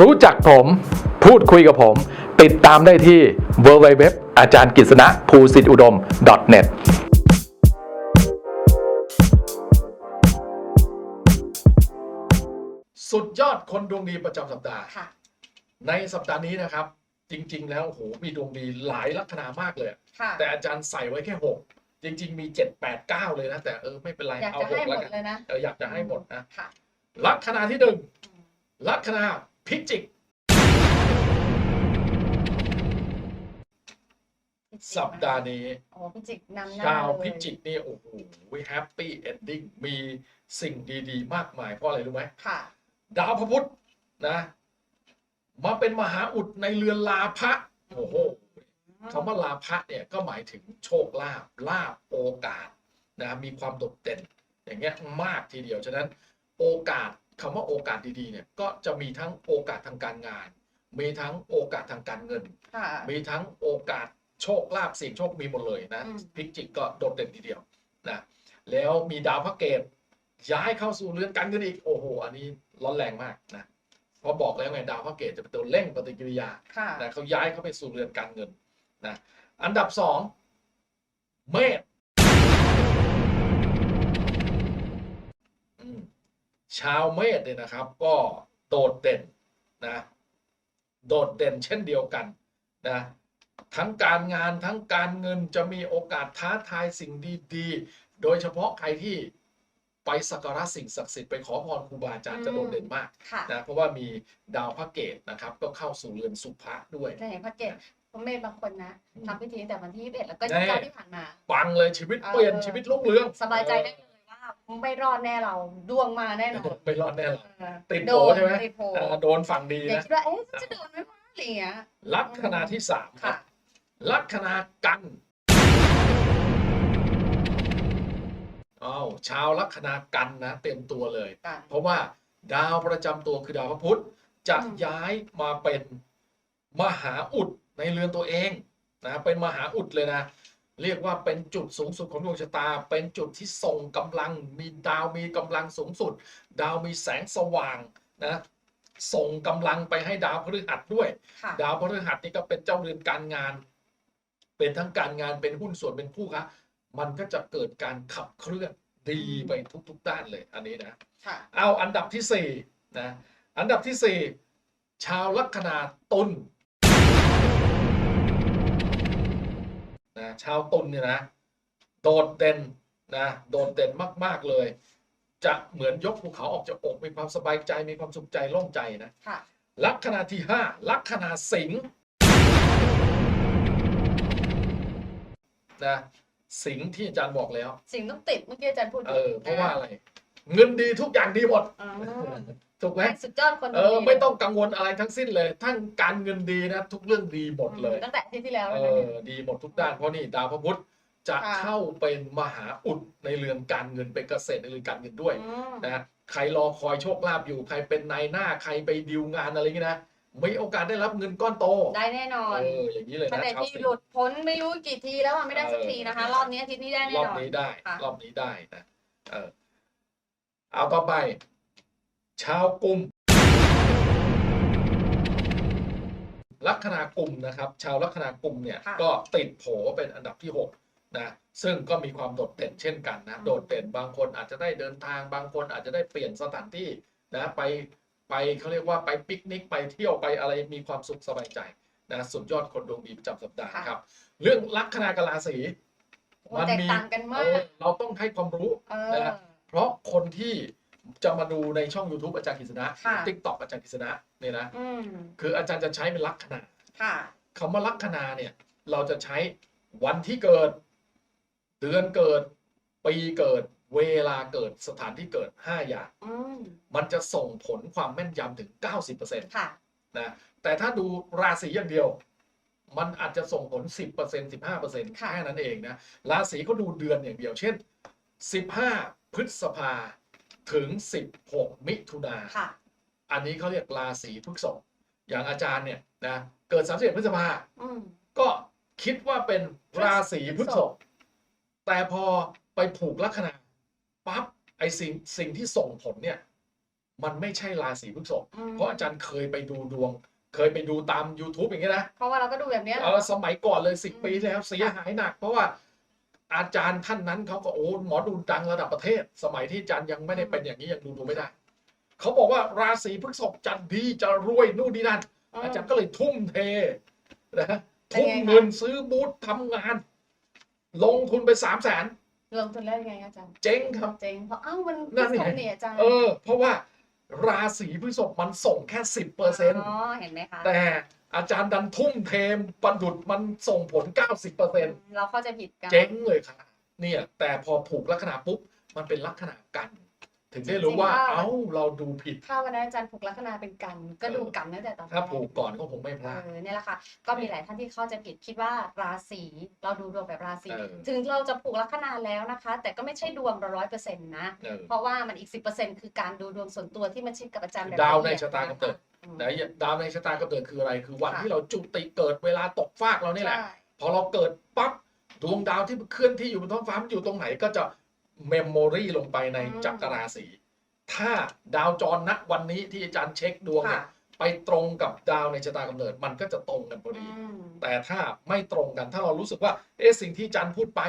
รู้จักผม พูดคุยกับผม ติดตามได้ที่ www อาจารย์กฤษณะภูสิทธิอุดม .net สุดยอดคนดวงดีประจำสัปดาห์ ค่ะ ในสัปดาห์นี้นะครับ จริง ๆ แล้วโอ้โหมีดวงดีหลายลัคนามากเลย ค่ะ แต่อาจารย์ใส่ไว้แค่หกจริง ๆ มีเจ็ดแปดเก้าเลยนะ แต่เออไม่เป็นไรอยากเอาจะหให้กหมแล้วดกันเลยนะ เอออยากจะให้หมดนะ ค่ะ ลัคนาที่หนึ่งลัคนา พิจิกสัปดาห์นี้ โอ้พิจิกนำหน้าชาวเลยพิจิกนี่โอ้โหแฮปปี้เอนดิ้งมีสิ่งดีๆ มากมายเพราะอะไรรู้ไหมค่ะ ดาวพระพุธนะ มาเป็นมหาอุดในเรือนลาภะโอ้โหคำว่าลาภะเนี่ยก็หมายถึงโชคลาภลาภโอกาสนะมีความโดดเด่นอย่างเงี้ยมากทีเดียว ฉะนั้นโอกาส คำว่าโอกาสดีๆเนี่ยก็จะมีทั้งโอกาสทางการงาน มีทั้งโอกาสทางการเงิน ค่ะ มีทั้งโอกาสโชคลาภเสี่ยงโชคมีหมดเลยนะอืม พิจิกก็โดดเด่นทีเดียวนะแล้วมีดาวพระเกตย้ายเข้าสู่เรือนการเงินอีกโอ้โหอันนี้ร้อนแรงมากนะเพราะบอกแล้วไงดาวพระเกตจะเป็นตัวเร่งปฏิกิริยา ค่ะ นะเขาย้ายเข้าไปสู่เรือนการเงินนะอันดับสองเมษอืม ชาวเมษเนี่ยนะครับ ก็โดดเด่นนะโดดเด่นเช่นเดียวกันนะทั้งการงานทั้งการเงินจะมีโอกาสท้าทายสิ่งดีๆ โดยเฉพาะใครที่ไปสักการะสิ่งศักดิ์สิทธิ์ไปขอพรครูบาอาจารย์จะโดดเด่นมากค่ะนะเพราะว่ามีดาวพระเกตนะครับ ก็เข้าสู่เรือนสุภะด้วยจะเห็นพระเกศพระเมธบางคนนะอืมทำพิธีตั้งแต่วันที่21แล้วก็แน่ยี่สิบเก้าที่ผ่านมาปังเลยชีวิตเปลี่ยนเออชีวิตรุ่งเรืองสบายใจได้เลยว่า ไม่รอดแน่เราดวงมาแน่นอนไม่รอดแน่หรอกเออติดโดโผนใช่ไหมติดโผอ่าโดนฝั่งดีเดี๋ยวนะ คิดว่าเอ๊ะจะโดนไหมวะอะไรอย่างเงี้ย ลัคนาที่สามครัค่ะ บ ลัคนากันอ้าวชาวลัคนากันนะ เต็มตัวเลย กัน เพราะว่าดาวประจำตัวคือดาวพระพุธจะอืม ย้ายมาเป็นมหาอุดในเรือนตัวเองนะเป็นมหาอุดเลยนะ เรียกว่าเป็นจุดสูงสุดของดวงชะตา เป็นจุดที่ส่งกำลังมีดาวมีกำลังสูงสุด ดาวมีแสงสว่างนะส่งกำลังไปให้ดาวพฤหัสด้วยค่ะดาวพฤหัสนี่ก็เป็นเจ้าเรือนการงาน เป็นทั้งการงานเป็นหุ้นส่วนเป็นคู่ค้ามันก็จะเกิดการขับเคลื่อนดีไปทุกๆด้านเลยอันนี้นะค่ะเอาอันดับที่สี่นะอันดับที่สี่ชาวลัคนาตุล นะชาวตุลเนี่ยนะโดดเด่นนะโดดเด่นมาก ๆเลย จะเหมือนยกภูเขาออกจากอกมีความสบายใจมีความสุขใจโล่งใจนะค่ะลัคนาที่ห้าลัคนาสิงห์นะสิงห์ที่อาจารย์บอกแล้ว สิ่งต้องติดเมื่อกี้อาจารย์พูดเออเพราะว่าอะไร เงินดีทุกอย่างดีหมดอ๋อ ถูกไหมสุดยอดคนเออไม่ต้องกังวลอะไรทั้งสิ้นเลย ทั้งการเงินดีนะ ทุกเรื่องดีหมดเลย ตั้งแต่อาที่ที่แล้วเอแล้วนะอดีหมดทุกด้านเพราะนี่ดาวพระพุธจะค่ะเข้าเป็นมหาอุดในเรือนการเงินเป็นเกษตรในเรือนการเงินด้วยอืมนะใครรอคอยโชคลาภอยู่ใครเป็นนายหน้าใครไปดีลงานอะไรอย่างนี้นะมีโอกาสได้รับเงินก้อนโต ได้แน่นอนเอออย่างนี้เลยท่านนะใดชาวที่สิงหลุห์ดพ้นไม่รู้กี่ทีแล้วอะไม่ได้สักทีนะคะเออรอบนี้อาทิตย์นี้ได้แน่รอบนอนนี้ได้ค่ะรอบนี้ได้นะเออเอาต่อไป ชาวกลุ่มลัคนากลุ่มนะครับ ชาวลัคนากลุ่มเนี่ยค่ะก็ติดโผเป็นอันดับที่หกนะซึ่งก็มีความโดดเด่นเช่นกันนะอืมโดดเด่นบางคนอาจจะได้เดินทางบางคนอาจจะได้เปลี่ยนสถานที่นะไปไปเขาเรียกว่าไปปิกนิกไปเที่ยวไปอะไรมีความสุขสบายใจนะสุดยอดคนดวงดีประจำสัปดาห์นะครับ เรื่องลัคนากราศีโอ้แตกต่างกันมาเอกอเราต้องให้ความรู้เอนะอฮะเพราะคนที่ จะมาดูในช่อง YouTube อาจารย์กฤษณะค่ะ ติ๊กต็อกอาจารย์กฤษณะเนี่ยนะอืมคืออาจารย์จะใช้เป็นลัคนาค่ะ คำว่าลัคนาเนี่ย เราจะใช้วันที่เกิด เดือนเกิด ปีเกิด เวลาเกิดสถานที่เกิด 5 อย่าง อืมมันจะส่งผลความแม่นยำถึง 90%ค่ะนะแต่ถ้าดูราศีอย่างเดียว มันอาจจะส่งผล 10% 15%ค่ะ แค่นั้นเองนะราศีเขาดูเดือนอย่างเดียว เช่น 15 พฤษภา ถึง 16 มิถุนาค่ะ อันนี้เขาเรียกราศีพฤษภอย่างอาจารย์เนี่ยนะเกิด 31 พฤษภา อืม ก็คิดว่าเป็นราศีพฤษพฤษภภแต่พอไปผูกลัคนาปั๊บไอสิ่งสิ่งที่ส่งผลเนี่ย มันไม่ใช่ราศีพฤษภอืม เพราะอาจารย์เคยไปดูดวง เคยไปดูตาม YouTube อย่างเงี้ยนะ เพราะว่าเราก็ดูแบบเนี้ยเออสมัยก่อนเลยสิอืม ปีที่แล้วเสียหายหนัก เพราะว่า อาจารย์ท่านนั้นเขาก็โอ้หมอดูดังระดับประเทศ สมัยที่อาจารย์ยังไม่ได้เป็นอย่างนี้ยังดูดูไม่ได้เขาบอกว่าราศีพฤษภจะดีจะรวยนู่นนี่นั่นมอาจารย์ก็เลยทุ่มเทนะเป็นทุ่มไงคะเงินซื้อบูธทำงาน ลงทุนไปสามแสนลงทุนแล้วยังไงอาจารย์เจ๊งครับเจ๊งเพราะเอ้ามันนั่นไงส่งเนี่ยอาจารย์เออเพราะว่าราศีพฤษภมันส่งแค่สิบเปอร์เซ็นต์อ๋อเห็นไหมคะแต่ อาจารย์ดันทุ่มเทมประดุดมันส่งผล 90เปอร์เซ็นต์เราเข้าใจผิดกัน เจ๊งเลยค่ะ เนี่ย แต่พอผูกลัคนาปุ๊บ มันเป็นลัคนากัน ถึงได้รู้ว่า เอ้าเราดูผิด ถ้าวันนั้นอาจารย์ผูกลัคนาเป็นกันก็ดูกันตั้งแต่ตอนแรถ้ากผูกก่อนก็คงไม่พเอลาดอเนี่ยแหละค่ะ ก็มีหลายท่านที่เข้าใจผิดคิดว่าราศีเราดูดวงแบบราศีเออถึงเราจะผูกลัคนาแล้วนะคะ แต่ก็ไม่ใช่ดวงร้อยเปอร์เซ็นต์นะเออเพราะว่ามันอีกสิบเปอร์เซ็นต์คือการดูดวงส่วนตัวที่มันชิดกับอาจารย์แบบดาวละในเอียชะตากำเนิดอืมไหนดาวในชะตากำเนิดคืออะไร คือวันค่ะที่เราจุติเกิดเวลาตกฟากเรานี่แหละใช่พอเราเกิดปั๊บดวงดาวที่เคลื่อนที่อยู่บนท้องฟ้ามันอยู่ตรงไหนก็จะ เมมโมรีลงไปในจักรราศีถ้าดาวจรณวันนี้ที่อาจารย์เช็คดวงเนี่ค่ะยไปตรงกับดาวในชะตากำเนิดมันก็จะตรงกันพออืดีมแต่ถ้าไม่ตรงกันถ้าเรารู้สึกว่า เอ๊ะสิ่งที่อาจารย์พูดไป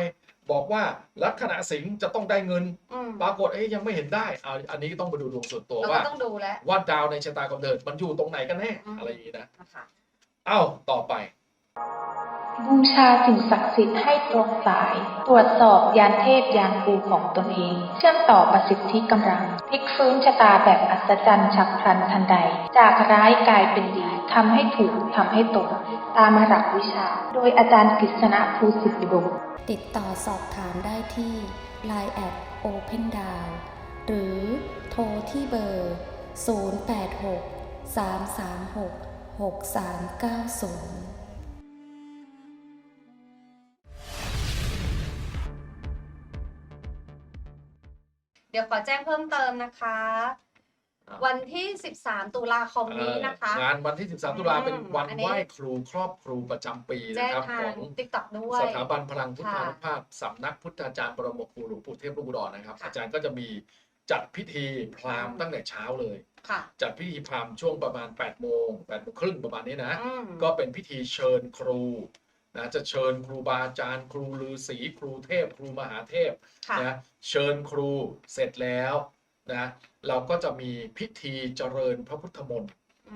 บอกว่าลัคนาสิงห์จะต้องได้เงินอืมปรากฏเอ๊ะยังไม่เห็นได้อ่าอันนี้ต้องไปดูดวงส่วนตัวเราว่าก็ต้องดูแล้วว่าดาวในชะตากำเนิดมันอยู่ตรงไหนกันแน่อืมอะไรอย่างนี้นะนะคะเอ้าต่อไป บูชาสิ่งศักดิ์สิทธิ์ให้ตรงสาย ตรวจสอบยานเทพยานครูของตนเอง เชื่อมต่อประสิทธิกำลัง พลิกฟื้นชะตาแบบอัศจรรย์ฉับพลันทันใด จากร้ายกลายเป็นดี ทำให้ถูก ทำให้ตรงตามหลักวิชา โดยอาจารย์กฤษณะภูสิทธิบุตรติดต่อสอบถามได้ที่ Line แอด Open d o w n หรือโทรที่เบอร์ 086 336 6390 ดี๋ยวขอแจ้งเพิ่มเติมนะคะครับวันที่ 13 ตุลาคมนี้นะคะเอ่องานวันที่ 13 ตุลาเป็นวันอันนี้ไหว้ครูครอบครูประจำปีแจ้นะงครับทาของงติ๊กต็อกด้วย สถาบันพลังพุทธาค่ะนุภาพสำนักพุทธาจารย์ปรมครูหลวงปู่เทพลูกอุดรนะครับค่ะอาจารย์ก็จะมีจัดพิธีพราหมณ์อืมตั้งแต่เช้าเลยค่ะจัดพิธีพราหมณ์ช่วงประมาณ8โมง8โมงครึ่งประมาณนี้นะอืมก็เป็นพิธีเชิญครู นะจะเชิญครูบาอาจารย์ ครูฤาษีครูเทพ ครูมหาเทพค่ะนะเชิญครูเสร็จแล้วนะเราก็จะมีพิธีเจริญพระพุทธมนต์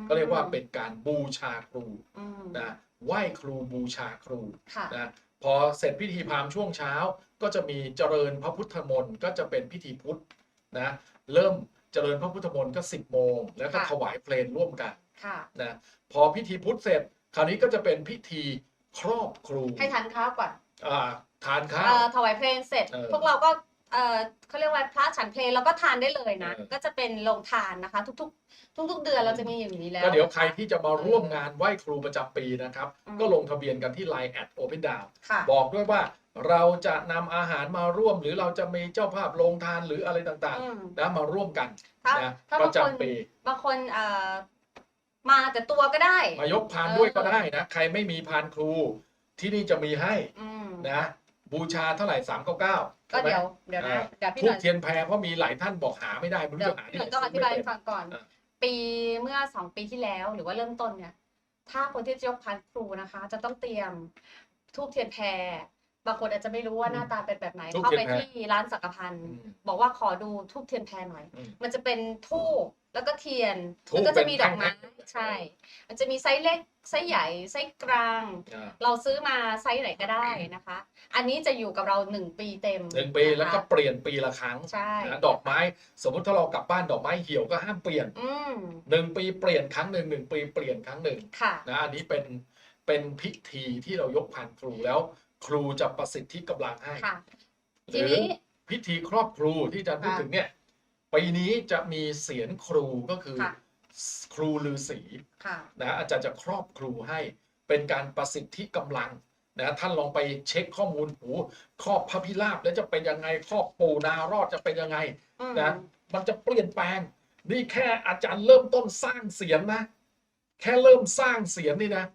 ก็เรียกว่าเป็นการบูชาครูอืมนะไหว้ครูบูชาครูค่ะนะพอเสร็จพิธีพราหมณ์ช่วงเช้าก็จะมีเจริญพระพุทธมนต์ก็จะเป็นพิธีพุทธนะเริ่มเจริญพระพุทธมนต์ก็ 10 โมง แล้วก็ค่ะถวายเพลงร่วมกันค่ะนะพอพิธีพุทธเสร็จ คราวนี้ก็จะเป็นพิธี ครอบครูให้ทานข้าวก่อนอ่าทานข้าเอ่วอถวายเพลงเสร็จ เออพวกเราก็เอ่อเขาเรียกว่าพระฉันเพลงเราก็ทานได้เลยนะ เออ ก็จะเป็นโรงทานนะคะ ทุกๆ ทุก ๆ เดือนเราจะมีอย่างนี้แล้ว ก็เดี๋ยวนะะใครที่จะมาร่วมงานไหว้ครูประจำปีนะครับ อืม ก็ลงทะเบียนกันที่ Line แอด Open d o w n ค่ะบอกด้วยว่าเราจะนำอาหารมาร่วม หรือเราจะมีเจ้าภาพโรงทานหรืออะไรต่างอืมๆนะมาร่วมกันถ้านะถ้าปบางระคนจำปี บางคนเอ่อ มาแต่ตัวก็ได้ มายกพานด้วยเออก็ได้นะ ใครไม่มีพานครูที่นี่จะมีให้อืมนะ บูชาเท่าไหร่สามเก้าเก้าก็เดี๋ยวเดี๋ยวนะเดี๋ยวพี่หทุน่กอยเทียนแพรเพราะมีหลายท่านบอกหาไม่ได้ไม่รู้เดี๋ยวจะหาพี่ที่หน่ไหอนยต้องอธิบายให้ไม่เป็นฟังก่อนอะปีเมื่อสองปีที่แล้วหรือว่าเริ่มต้นเนี่ย ถ้าคนที่จะยกพันครูนะคะ จะต้องเตรียมทูบเทียนแพรบางคนอาจจะไม่รู้ว่าหน้าตาเป็นแบบไหนธูปเข้าเทียไปนแพรที่ร้านสักพันธ์อืม บอกว่าขอดูทูบเทียนแพรหน่อย อืมมันจะเป็นทูบแล้วก็เทียนธูปแล้วก็จะมีดอกไม้เป็นแท่งๆ ใช่ มันจะมีไซส์เล็ก ไซส์ใหญ่ ไซส์กลาง อ่าเราซื้อมาไซส์ไหนก็ได้นะคะ อันนี้จะอยู่กับเราหนึ่งปีเต็มหนึ่งปีแล้วก็นะคะเปลี่ยนปีละครั้งใช่นะดอกไม้ สมมติถ้าเรากลับบ้านดอกไม้เหี่ยวก็ห้ามเปลี่ยนอืมหนึ่งปีเปลี่ยนครั้งหนึ่งหนึ่งปีเปลี่ยนครั้งหนึ่งค่ะ นะอันนี้เป็นเป็นพิธีที่เรายกผ่านครูแล้ว ครูจะประสิทธิกำลังให้ ค่ะ หทีรือนี้ พิธีครอบครูที่อาจารย์พูดค่ะถึงเนี่ยปีนี้จะมีเสียนครูก็คือ ค่ะ ครูฤาษีค่ะนะอาจารย์จะครอบครูให้เป็นการประสิทธิกำลังนะท่านลองไปเช็คข้อมูลหูครอบพระพิราบแล้วจะเป็นยังไงครอบปู่นารอดจะเป็นยังไงอืมนะมันจะเปลี่ยนแปลง นี่แค่อาจารย์เริ่มต้นสร้างเสียงนะ แค่เริ่มสร้างเสียงนี่นะ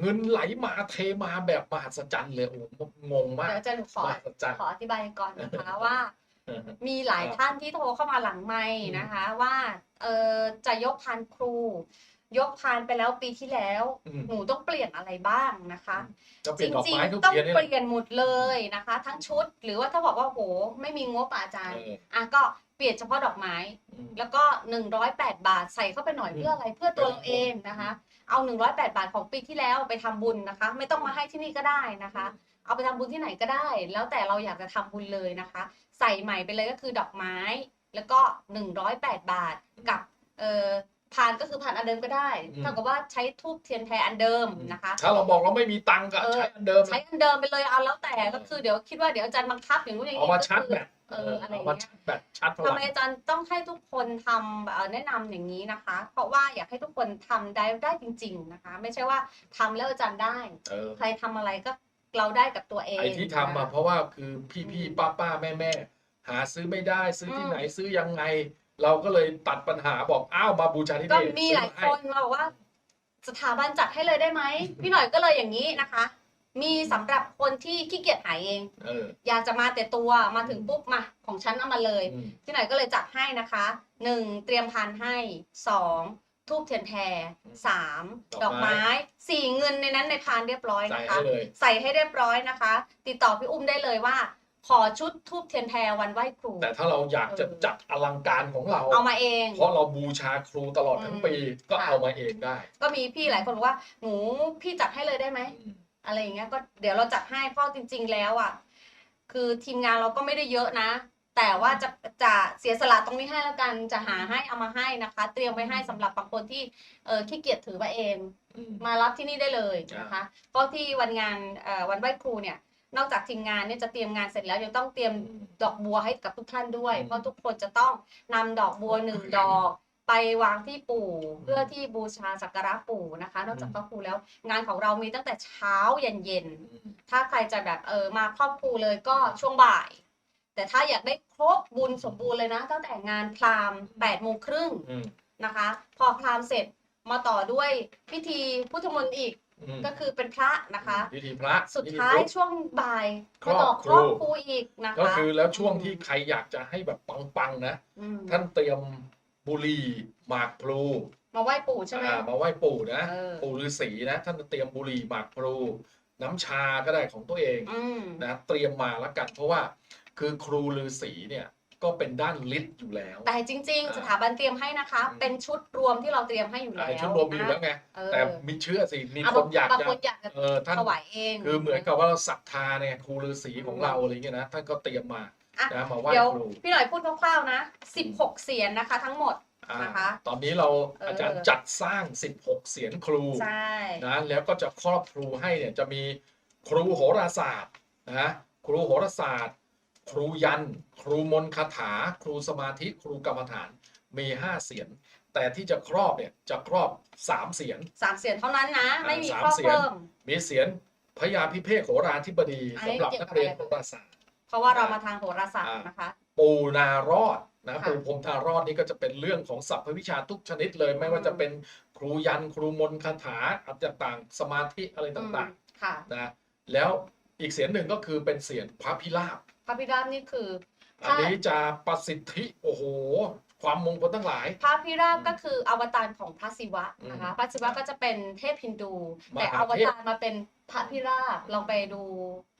เงินไหลมาเทมาแบบมหัศจรรย์เลยโอ้โหงงมากเดี๋ยวอาจารย์หนูขอมหัศจรรย์ขออธิบายก่อนนะคะว่า มีหลายครับท่านที่โทรเข้ามาหลังไม้นะคะว่า เออจะยกพานครู ยกพานไปแล้วปีที่แล้ว อืม หนูต้องเปลี่ยนอะไรบ้างนะคะจะเปลี่ยนดอกจริงไม้ทุกๆ ต้องเทียนนี่เปแหละลี่ยนหมดเลยนะคะ ทั้งชุดหรือว่าถ้าบอกว่าโหไม่มีงบอะอาจารย์เอออะก็เปลี่ยนเฉพาะดอกไม้ อืม แล้วก็ 108 บาทใส่เข้าไปหน่อยอืม เพื่ออะไรเพื่อตัวเราเป็นเองนะคะ เอา 108 บาทของปีที่แล้วไปทำบุญนะคะ ไม่ต้องมาให้ที่นี่ก็ได้นะคะ เอาไปทำบุญที่ไหนก็ได้ แล้วแต่เราอยากจะทำบุญเลยนะคะ ใส่ใหม่ไปเลยก็คือดอกไม้ แล้วก็ 108 บาทกับเอ่อพานก็คือพานอันเดิมก็ได้อืม เท่ากับว่าใช้ทูบเทียนแพรอันเดิมนะคะ ถ้าเราบอกเราไม่มีตังค์ก็เออ ใช้อันเดิมใช้อันเดิมไปเลยเอาแล้วแต่ก็คือเดี๋ยวคิดว่าเดี๋ยวอาจารย์บังคับอย่างนู้นอย่างเอานี้มาก็ชาร์จคือแบตเอออะไรอเอาย่างมาเงี้ย ชาร์จแบตชาร์จพทำลัไมงอาจารย์ต้องให้ทุกคนทำเอ่อแนะนำอย่างนี้นะคะ เพราะว่าอยากให้ทุกคนทำได้ได้จริง ๆนะคะ ไม่ใช่ว่าทำแล้วอาจารย์ได้ เออ ใครทำอะไรก็เราได้กับตัวเองไอ้ที่ทำนอะคเพราะว่าคือพี่พี่ป้าป้าแม่แม่ หาซื้อไม่ได้ซื้อที่อืมไหนซื้อยังไง เราก็เลยตัดปัญหาบอกอ้าวมาบูชาที่ก็นี่มีหลายซื้อคนมาบอกว่า สถาบันจัดให้เลยได้ไหมพี่หน่อยก็เลยอย่างนี้นะคะ มีสำหรับคนที่ขี้เกียจหายเอง เอออยากจะมาแต่ตัวมาถึงปุ๊บมาของฉันเอามาเลย อืมพี่หน่อยก็เลยจัดให้นะคะหนึ่งเตรียมพานให้สองทูบเทียนแพรสามดดออกกไม้ไม้สี่เงินในนั้นในพานเรียบร้อยใส่นะให้คะเลย ใส่ให้เรียบร้อยนะคะ ติดต่อพี่อุ้มได้เลยว่า ขอชุดทูบเทียนแพรวันไหว้ครู แต่ถ้าเราอยากจะจัดอลังการของเรา เอามาเอง เพราะเราบูชาครูตลอดทั้งอืมปีก็ค่ะเอามาเองได้ ก็มีพี่หลายคนบอกว่าหนูพี่จัดให้เลยได้ไหมอืมอะไรอย่างเงี้ยก็เดี๋ยวเราจัดให้เพราะจริง ๆ แล้วอะ คือทีมงานเราก็ไม่ได้เยอะนะ แต่ว่าจะจะเสียสละตรงนี้ให้แล้วกันจะหาให้เอามาให้นะคะ เตรียมไว้ให้สำหรับบางคนที่เออขี้เกียจถือมาเองอืมมารับที่นี่ได้เลยนะคะเพราะที่วันงานเอ่อวันไหว้ครูเนี่ย นอกจากทีมงานเนี่ยจะเตรียมงานเสร็จแล้วยังต้องเตรียมดอกบัวให้กับทุกท่านด้วยอืมเพราะทุกคนจะต้องนำดอกบัวหนึ่งดอกไปวางที่ปู่เพื่อที่บูชาสักการะปู่นะคะ นอกจากพระครูแล้ว งานของเรามีตั้งแต่เช้าเย็นเย็นๆอืมถ้าใครจะแบบเออมาครอบครูเลยก็ช่วงบ่าย แต่ถ้าอยากได้ครบบุญสมบูรณ์เลยนะ ตั้งแต่งานพราหมณ์แปดโมงครึ่งอืมนะคะ พอพราหมณ์เสร็จมาต่อด้วยพิธีพุทธมนต์อีกอื มก็คือเป็นพระนะคะ พิธีพระสุดพิธีท้ายพุทธ ช่วงบ่ายครอบมาต่อคครู รอบครูอีกนะคะก็คือแล้วช่วงที่ใครอยากจะให้แบบปังๆนะอืมท่านเตรียมบุหรี่หมากพลูมาไหว้ปู่ใช่ไหม อ่ามาไหว้ปู่นะ เออ ปู่ฤาษีนะ ท่านเตรียมบุหรี่หมากพลูน้ำชาก็ได้ของตัวเอง อืม นะเตรียมมาแล้วกันเพราะว่าคือครูฤาษีเนี่ย ก็เป็นด้านฤทธิ์อยู่แล้วแต่จริง ๆ สถาบันเตรียมให้นะคะอืมเป็นชุดรวมที่เราเตรียมให้อยู่แล้วไอ้ชุดรวมมีอยู่แล้วไงเออแต่มีเชื่อสิมีอะคนอยากบางจะคนอยากจะเออท่านถวายเองคือเหมือนกับว่าเราศรัทธาเนี่ยครูฤาษีของเราอะไรเงี้ยนะท่านก็เตรียมมาอะ นะมาไหว้เดี๋ยวครูพี่หน่อยพูดคร่าวๆนะ 16 เสียนนะคะ ทั้งหมด อ่านะคะตอนนี้เราเอออ อาจารย์จัดสร้าง 16 เสียงครู ใช่ นะแล้วก็จะครอบครูให้เนี่ยจะมีครูโหราศาสตร์นะครูโหราศาสตร์ ครูยัน ครูมนต์คาถา ครูสมาธิ ครูกรรมฐาน มี5เสียง แต่ที่จะครอบเนี่ยจะครอบ3เสียงสามเสียนเท่านั้นนะ ไม่มีสามข้อเสียนเพิ่มมีเสียงพญาพิเภกโหราธิบดีอันนี้สำหรับเกี่ยวนักักบเรียนอะไรโหราศาสตร์เพราะว่าเรามาทางโหราศาสตร์อ่านนะคะ ปูนารอดนะค่ะปูพรหมทารอดนี่ก็จะเป็นเรื่องของศัพท์วิชาทุกชนิดเลย ไม่ว่าจะเป็นครูยันครูมนต์คาถาอัจต่างๆสมาธิอะไรต่างค่ะๆนะแล้วอีกเสียงหนึ่งก็คือเป็นเสียงพระพิราบ พระพิราบนี่คืออันนี้จะประสิทธิโอ้โห ความมงคลทั้งหลาย พระพิราบก็คืออวตารของพระศิวะนะคะอืมพระศิวะก็จะเป็นเทพฮินดูมหาแต่เทอพวตารมาเป็นพระพิราบลองไปดู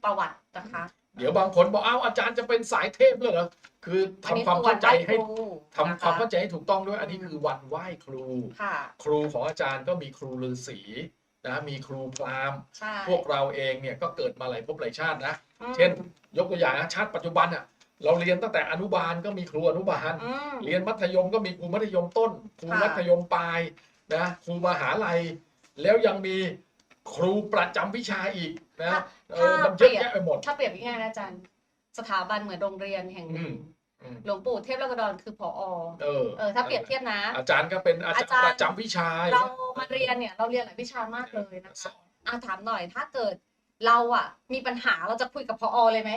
ประวัตินะคะ เดี๋ยวบางคนบอกอ้าวอาจารย์จะเป็นสายเทพเลยเหรอคือทำอันนี้ความคือวัเข้านใจไหว้คให้รูทำนะะความเข้าใจให้ถูกต้องด้วยอันนี้คือวันไหว้ครูค่ะครูของอาจารย์ก็มีครูฤาษีนะมีครูพราหมณ์ใช่พวกเราเองเนี่ยก็เกิดมาหลายภพหลายชาตินะอืมเช่น ยกตัวอย่างนะชาติปัจจุบันอะเราเรียนตั้งแต่อนุบาลก็มีครูอนุบาล อืม เรียนมัธยมก็มีครูมัธยมต้น ครูค่ะ มัธยมปลายนะครูมหาลัย แล้วยังมีครูประจำวิชาอีกนะเออมันเยอะแยะไปหมด ถ้าเปรียบง่ายๆนะอาจารย์ สถาบันเหมือนโรงเรียนแห่งหนึ่งอืมอืม หลวงปู่เทพและกระดอนคือผอเออ เออถ้าเปรียบเทียบนะ อาจารย์ก็เป็นอาจารอาจารย์ ย์ประจำวิชา เรามาเรียนเนี่ยเราเรียนหลายวิชามากเลยนะสคะอนอะถามหน่อยถ้าเกิด เราอะมีปัญหาเราจะคุยกับพอเลยไหม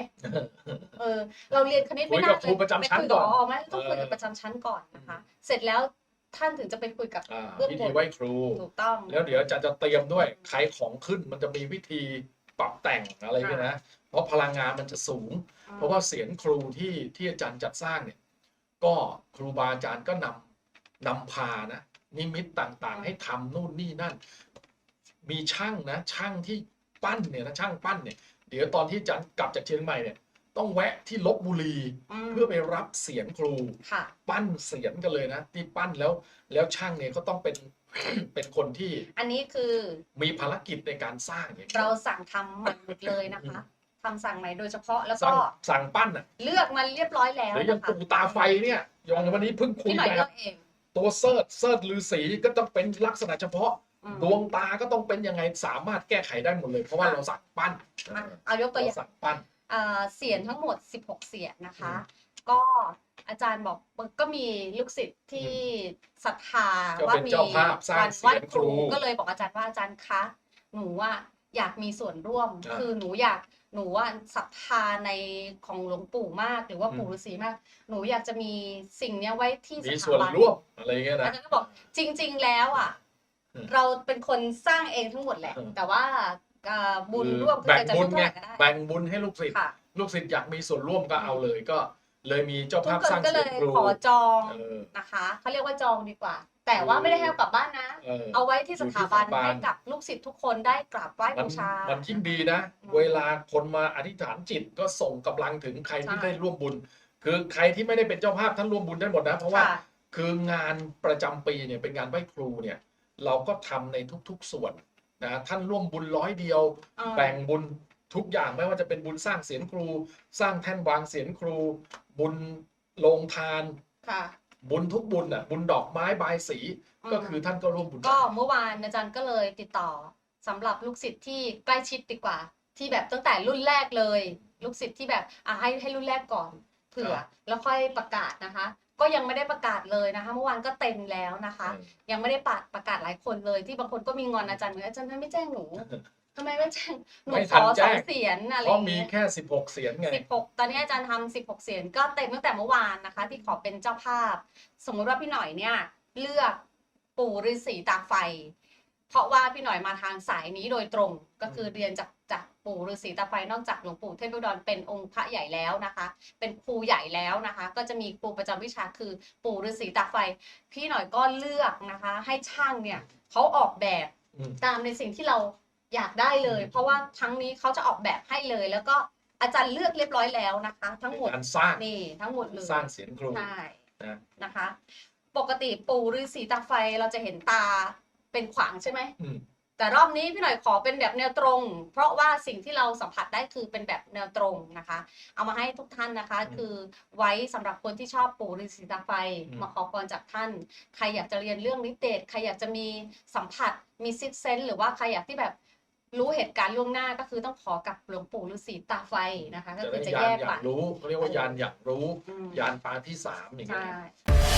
เออ เราเรียนคณิตคุไม่ยน่ากับครูประจำชั้นไปคุยกับก่อนพอไหมต้องคุยกับเออประจำชั้นก่อนนะคะ เสร็จแล้วท่านถึงจะไปคุยกับอ่าเบื้องพิบธีนไหว้ครูถูกต้อง แล้วเดี๋ยวอาจารย์จะเตรียมด้วยใครของขึ้นมันจะมีวิธีปรับแต่งอะไรเงี้ยนะ เพราะพลังงานมันจะสูง เพราะว่าเสียงครูที่ที่อาจารย์จัดสร้างเนี่ย ก็ครูบาอาจารย์ก็นำนำพานะนิมิตต่างๆ ให้ทำนู่นนี่นั่น มีช่างนะช่างที่ ปั้นเนี่ยนะช่างปั้นเนี่ยเดี๋ยวตอนที่อาจารย์กลับจากเชียงใหม่เนี่ยต้องแวะที่ลบบุรีมเพื่อไปรับเสียงครูค่ะปั้นเสียงกันเลยนะที่ปั้นแล้วแล้วช่างเนี่ยก็ต้องเป็นเป็นคนที่ อันนี้คือมีภารกิจในการสร้างอย่างนี้ยเราสั่งทำใหม่หมดเลยนะคะทำสั่งใหม่โดยเฉพาะแล้วสั่ก็งสั่งปั้นอะเลือกมาเรียบร้อยแล้วหรือยังนะคะปูตาไฟเนี่ยยองวันนี้เพิ่งคุยพี่หน่อยไปเลือกเองตัวเซิร์ชเซิร์ชลือสีก็ต้องเป็นลักษณะเฉพาะอืม ดวงตาก็ต้องเป็นยังไงสามารถแก้ไขได้หมดเลย เพราะว่าค่ะเราสั่งปั้นอะเอายกตัวอเราย่างสั่งปั้นเอ่อเสียงทั้งหมด 16 เสียงนะคะอืมก็อาจารย์บอกก็มีลูกศิษย์ที่ศรัทธาก็ว่าเป็นมีเจ้าภาพสร้างวันเสีไหว้ยงคครูรูก็เลยบอกอาจารย์ว่าอาจารย์คะหนูว่าอยากมีส่วนร่วมอ่าคือหนูอยากหนูว่าศรัทธาในของหลวงปู่มาก หรือว่าอืมปู่ฤาษีมาก หนูอยากจะมีสิ่งเนี้ยไว้ที่สมีถาส่วนบันร่วมอะไรเงี้ยอานะจารย์ก็บอกจริง ๆ แล้วอะอืม เราเป็นคนสร้างเองทั้งหมดแหละอืมแต่ว่าเอ่อบุญคือร่วมคือแบ่งจะบุร่ญวมเท่าไงไหร่ก็ได้แบ่งบุญให้ลูกศิษย์ค่ะลูกศิษย์อยากมีส่วนร่วมก็เอาเลยก็ เลยมีเจ้าทุกภาพคนสร้างก็เลเสียงยครูขอจองเออนะคะเขาเรียกว่าจองดีกว่า แต่ว่าไม่ได้ให้เอากลับบ้านนะ เออเอาไว้ที่สถาบันอยู่ที่สถาบันให้กับลูกศิษย์ทุกคนได้กราบไหว้มันบูชามันยิ่งดีนะอืมเวลาคนมาอธิษฐานจิตก็ส่งกำลังถึงใครที่ใช่ได้ร่วมบุญ คือใครที่ไม่ได้เป็นเจ้าภาพท่านร่วมบุญได้หมดนะ เพราะว่าค่ะคืองานประจำปีเนี่ยเป็นงานไหว้ครูเนี่ย เราก็ทำในทุกๆส่วนนะท่านร่วมบุญร้อยเดียวอืมแบ่งบุญทุกอย่างไม่ว่าจะเป็นบุญสร้างเสียงครู สร้างแท่นวางเสียงครู บุญโรงทาน ค่ะ บุญทุกบุญอะบุญดอกไม้บายสีอืม ก็คือท่านก็ร่วมบุญก็เมื่อวานอาจารย์ก็เลยติดต่อสำหรับลูกศิษย์ที่ใกล้ชิดดีกว่า ที่แบบตั้งแต่รุ่นแรกเลย ลูกศิษย์ที่แบบอะให้ให้รุ่นแรกก่อน เผื่อแล้วค่อยประกาศนะคะ ก็ยังไม่ได้ประกาศเลยนะคะ เมื่อวานก็เต็มแล้วนะคะเออยังไม่ได้ประประกาศหลายคนเลย ที่บางคนก็มีงอนอาจารย์เหมือนอาจารย์ทำไมไม่แจ้งหนูทำไมไม่แจ้งหนูไม่ขทันอแจ้สองงเสียงอะไรเพอราะย่างมีเงี้ยแค่16เสียงไงสิบหกตอนนี้อาจารย์ทำสิบหกเสียงก็เต็มตั้งแต่เมื่อวานนะคะ ที่ขอเป็นเจ้าภาพ สมมุติว่าพี่หน่อยเนี่ย เลือกปู่ฤาษีตาไฟ เพราะว่าพี่หน่อยมาทางสายนี้โดยตรงก็คือเรียนจากจาก ปู่ฤาษีตาไฟนอกจากหลวงปู่เทพอุดรเป็นองค์พระใหญ่แล้วนะคะ เป็นครูใหญ่แล้วนะคะ ก็จะมีครูประจำวิชาคือปู่ฤาษีตาไฟ พี่หน่อยก็เลือกนะคะ ให้ช่างเนี่ยเขาออกแบบอืมตามในสิ่งที่เราอยากได้เลยอืมเพราะว่าครั้งนี้เขาจะออกแบบให้เลย แล้วก็อาจารย์เลือกเรียบร้อยแล้วนะคะ ทั้งหมดการสร้างนี่ทั้งหมดเลยสร้างเสียงครูใช่นะนะคะ ปกติปู่ฤาษีตาไฟเราจะเห็นตาเป็นขวางใช่ไหมอืม แต่รอบนี้พี่หน่อยขอเป็นแบบแนวตรง เพราะว่าสิ่งที่เราสัมผัสได้คือเป็นแบบแนวตรงนะคะ เอามาให้ทุกท่านนะคะอืมคือไว้สำหรับคนที่ชอบปู่ฤาษีตาไฟอืมมาขอพรจากท่าน ใครอยากจะเรียนเรื่องนิเตศใครอยากจะมีสัมผัสมีซิกเซนหรือว่าใครอยากที่แบบรู้เหตุการณ์ล่วงหน้าก็คือต้องขอกับหลวงปู่ฤาษีตาไฟนะคะ ก็จะคือได้จะยาแยนกอยาไปกรู้เขาเรียกว่ายานอยากรู้อืมยานตาที่สามอย่างเงี้ใช่ย